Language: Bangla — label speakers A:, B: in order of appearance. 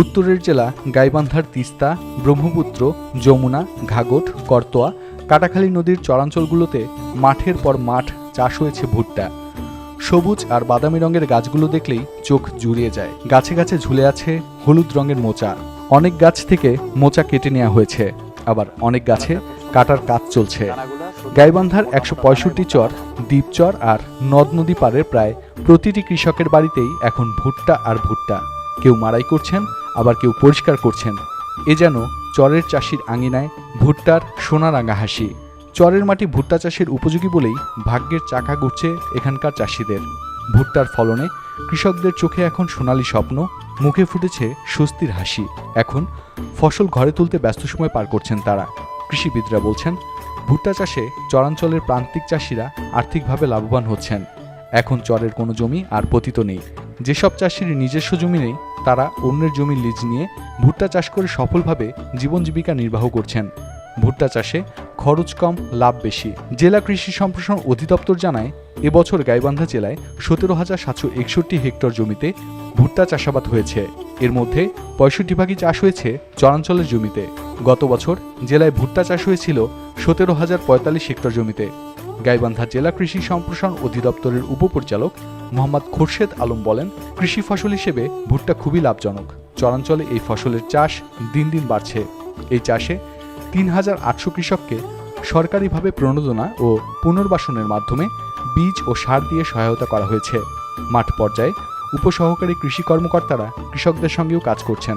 A: উত্তরের জেলা গাইবান্ধার তিস্তা, ব্রহ্মপুত্র, যমুনা, ঘাগট, করতোয়া, কাটাখালী নদীর চরাঞ্চলগুলোতে মাঠের পর মাঠ চাষ হয়েছে ভুট্টা। সবুজ আর বাদামি রঙের গাছগুলো দেখলেই চোখ জুড়িয়ে যায়। গাছে গাছে ঝুলে আছে হলুদ রঙের মোচা। অনেক গাছ থেকে মোচা কেটে নেওয়া হয়েছে। আবার অনেক গাছে কাটার কাজ চলছে। গাইবান্ধার একশো পঁয়ষট্টি চর দ্বীপচর আর নদ নদী পাড়ের প্রায় প্রতিটি কৃষকের বাড়িতেই এখন ভুট্টা আর ভুট্টা। কেউ মারাই করছেন আবার কেউ পরিষ্কার করছেন। এ যেন চরের চাষির আঙিনায় ভুট্টার সোনারাঙা হাসি। চরের মাটি ভুট্টা চাষের উপযোগী বলেই ভাগ্যের চাকা ঘুরছে এখানকার চাষিদের। ভুট্টার ফলনে কৃষকদের চোখে এখন সোনালী স্বপ্ন, মুখে ফুটেছে স্বস্তির হাসি। এখন ফসল ঘরে তুলতে ব্যস্ত সময় পার করছেন তারা। কৃষিবিদরা বলছেন, ভুট্টা চাষে চরাঞ্চলের প্রান্তিক চাষিরা আর্থিকভাবে লাভবান হচ্ছেন। এখন চরের কোনো জমি আর পতিত নেই। যেসব চাষির নিজস্ব জমি নেই তারা অন্যের জমি লিজ নিয়ে ভুট্টা চাষ করে সফলভাবে জীবন জীবিকা নির্বাহ করছেন। ভুট্টা চাষে খরচ কম, লাভ বেশি। জেলা কৃষি সম্প্রসারণ অধিদপ্তর জানায়, এবছর গাইবান্ধা জেলায় সতেরো হাজার সাতশো একষট্টি হেক্টর জমিতে ভুট্টা চাষাবাদ হয়েছে। এর মধ্যে পঁয়ষট্টি ভাগই চাষ হয়েছে চরাঞ্চলের জমিতে। গত বছর জেলায় ভুট্টা চাষ হয়েছিল সতেরো হাজার পঁয়তাল্লিশ হেক্টর জমিতে। গাইবান্ধা জেলা কৃষি সম্প্রসারণ অধিদপ্তরের উপপরিচালক মোহাম্মদ খোরশেদ আলম বলেন, কৃষি ফসল হিসেবে ভুট্টা খুবই লাভজনক। চরাঞ্চলে এই ফসলের চাষ দিন দিন বাড়ছে। এই চাষে তিন হাজার আটশো কৃষককে সরকারিভাবে প্রণোদনা ও পুনর্বাসনের মাধ্যমে বীজ ও সার দিয়ে সহায়তা করা হয়েছে। মাঠ পর্যায়ে উপসহকারী কৃষি কর্মকর্তারা কৃষকদের সঙ্গেও কাজ করছেন।